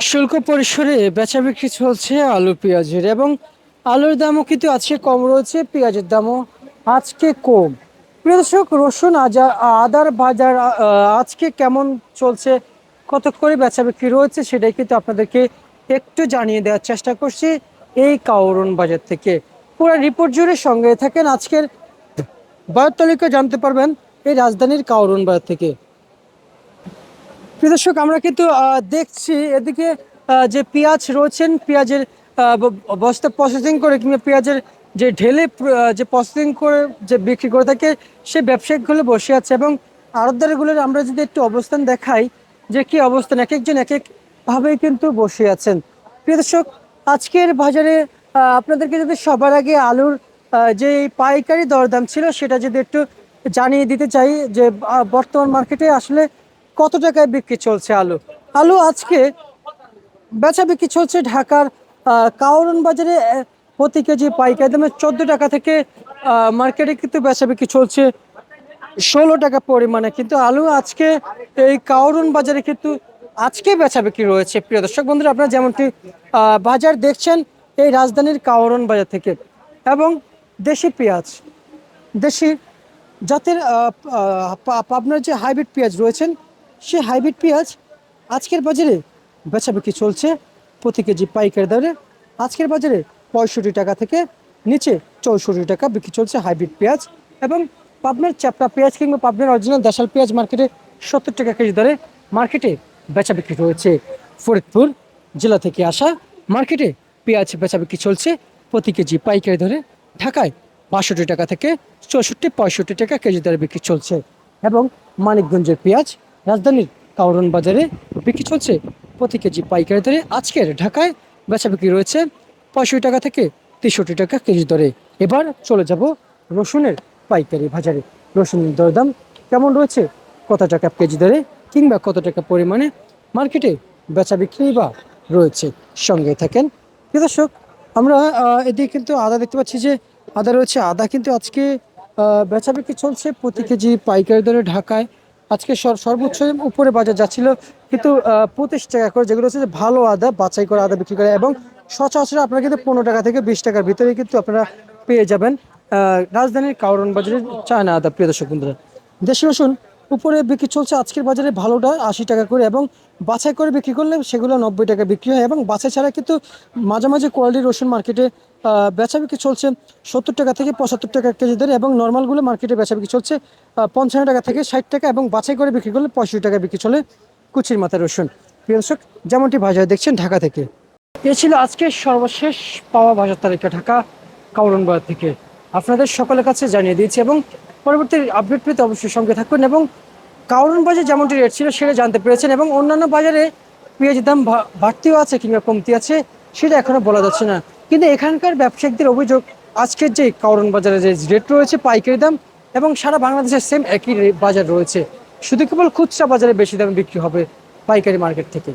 শুল্ক পরিসরে বেচা বিক্রি চলছে আলু পেঁয়াজের এবং আলুর দামও কিন্তু আজকে কম রয়েছে, পেঁয়াজের দামও আজকে কম। প্রিয় দর্শক, রসুন, আজা, আদার বাজার আজকে কেমন চলছে, কত করে বেচা বিক্রি রয়েছে সেটাই কিন্তু আপনাদেরকে একটু জানিয়ে দেওয়ার চেষ্টা করছি এই কাউরন বাজার থেকে। পুরো রিপোর্ট জুড়ে সঙ্গে থাকেন আজকের বাজার তালিকা জানতে পারবেন এই রাজধানীর কাউরন বাজার থেকে। দর্শক, আমরা কিন্তু দেখছি এদিকে যে পেঁয়াজ রয়েছেন, পেঁয়াজের বস্তা প্রসেসিং করে কিংবা পেঁয়াজের যে ঢেলে যে প্রসেসিং করে যে বিক্রি করে থাকে, সে ব্যবসায়িকগুলো বসে আছে এবং আড়তদারগুলোর আমরা যদি একটু অবস্থান দেখাই, যে কি অবস্থান, এক একজন এক একভাবে কিন্তু বসে আছেন। প্রিয় দর্শক, আজকের বাজারে আপনাদেরকে যদি সবার আগে আলুর যে পাইকারি দরদাম ছিল, সেটা যদি একটু জানিয়ে দিতে চাই, যে বর্তমান মার্কেটে আসলে কত টাকায় বিক্রি চলছে আলু? আলু আজকে বেচা বিক্রি চলছে ঢাকার কাউরন বাজারে প্রতি কেজি পাইকারি দামে চোদ্দ টাকা থেকে মার্কেটে কিন্তু বেচা বিক্রি চলছে ষোলো টাকা পরিমাণে। কিন্তু আলু আজকে এই কাউরন বাজারে কিন্তু আজকে বেচা বিক্রি রয়েছে। প্রিয় দর্শক বন্ধুরা, আপনারা যেমনটি বাজার দেখছেন, এই রাজধানীর কাউরন বাজার থেকে। এবং দেশি পেঁয়াজ, দেশি জাতের পাবনার যে হাইব্রিড পেঁয়াজ রয়েছেন সেই হাইব্রিড পেঁয়াজ আজকের বাজারে বেচা বিক্রি চলছে প্রতি কেজি পাইকারি দরে। আজকের বাজারে পঁয়ষট্টি টাকা থেকে নিচে চৌষট্টি টাকা বিক্রি চলছে হাইব্রিড পেঁয়াজ এবং পাবনার চ্যাপটা পেঁয়াজ কিংবা পাবনার অরিজিনাল দেশাল পেঁয়াজ মার্কেটে সত্তর টাকা কেজি দরে মার্কেটে বেচা বিক্রি রয়েছে। ফরিদপুর জেলা থেকে আসা মার্কেটে পেঁয়াজ বেচা বিক্রি চলছে প্রতি কেজি পাইকারি ধরে ঢাকায় বাষট্টি টাকা থেকে চৌষট্টি, পঁয়ষট্টি টাকা কেজি দরে বিক্রি চলছে এবং মানিকগঞ্জের পেঁয়াজ রাজধানীর কাউরন বাজারে বিক্রি চলছে প্রতি কেজি পাইকারি দরে। আজকের ঢাকায় বেচা বিক্রি রয়েছে পঁয়ষট্টি টাকা থেকে তেষট্টি টাকা কেজি দরে। এবার চলে যাব রসুনের পাইকারি বাজারে। রসুনের দরদাম কেমন রয়েছে? কত টাকা কেজি দরে কিংবা কত টাকা পরিমাণে মার্কেটে বেচা বিক্রি বা রয়েছে? সঙ্গে থাকেন দর্শক, আমরা এদিকে কিন্তু আদা দেখতে পাচ্ছি যে আদা রয়েছে। আদা কিন্তু আজকে বেচা বিক্রি চলছে প্রতি কেজি পাইকারি দরে ঢাকায়। আজকে সর- সর্বোচ্চ উপরে বাজার যাচ্ছিল, কিন্তু পঁচিশ টাকা করে যেগুলো হচ্ছে যে ভালো আদা, বাছাই করে আদা বিক্রি করে এবং সচরাচর আপনারা কিন্তু পনেরো টাকা থেকে বিশ টাকার ভিতরে কিন্তু আপনারা পেয়ে যাবেন রাজধানীর কাউরন বাজারের চায়না আদা, প্রিয় দর্শক বন্ধুরা। দেশি রসুন উপরে বিক্রি চলছে, আজকের বাজারে ভালোটা আশি টাকা করে এবং বাছাই করে বিক্রি করলে সেগুলো নব্বই টাকা বিক্রি হয় এবং বাছাই ছাড়া কিন্তু মাঝে মাঝে কোয়ালিটির রসুন মার্কেটে বেচা বিক্রি চলছে সত্তর টাকা থেকে পঁচাত্তর টাকা কেজি দরে এবং নর্মালগুলো মার্কেটে বেচা বিক্রি চলছে পঞ্চান্ন টাকা থেকে ষাট টাকা এবং বাছাই করে বিক্রি করলে পঁয়ষট্টি টাকা বিক্রি চলে কুচির মাথা রসুন। প্রিয় যেমনটি বাজারে দেখছেন ঢাকা থেকে। এ ছিল আজকের সর্বশেষ পাওয়া বাজার তালিকা ঢাকা কাউরন বাজার থেকে। আপনাদের সকলের কাছে জানিয়ে দিয়েছি এবং পরবর্তী আপডেট পেতে অবশ্যই সঙ্গে থাকুন এবং কাউরন বাজার যেমনটি রেট ছিল সেটা জানতে পেরেছেন এবং অন্যান্য বাজারে পেঁয়াজের দাম বাড়তিও আছে কিংবা কমতি আছে, সেটা এখনও বলা যাচ্ছে না। কিন্তু এখানকার ব্যবসায়িকদের অভিযোগ, আজকের যে কাউরন বাজারে যে রেট রয়েছে, পাইকারি দাম এবং সারা বাংলাদেশের সেম একই বাজার রয়েছে। শুধু কেবল খুচরা বাজারে বেশি দামে বিক্রি হবে পাইকারি মার্কেট থেকে।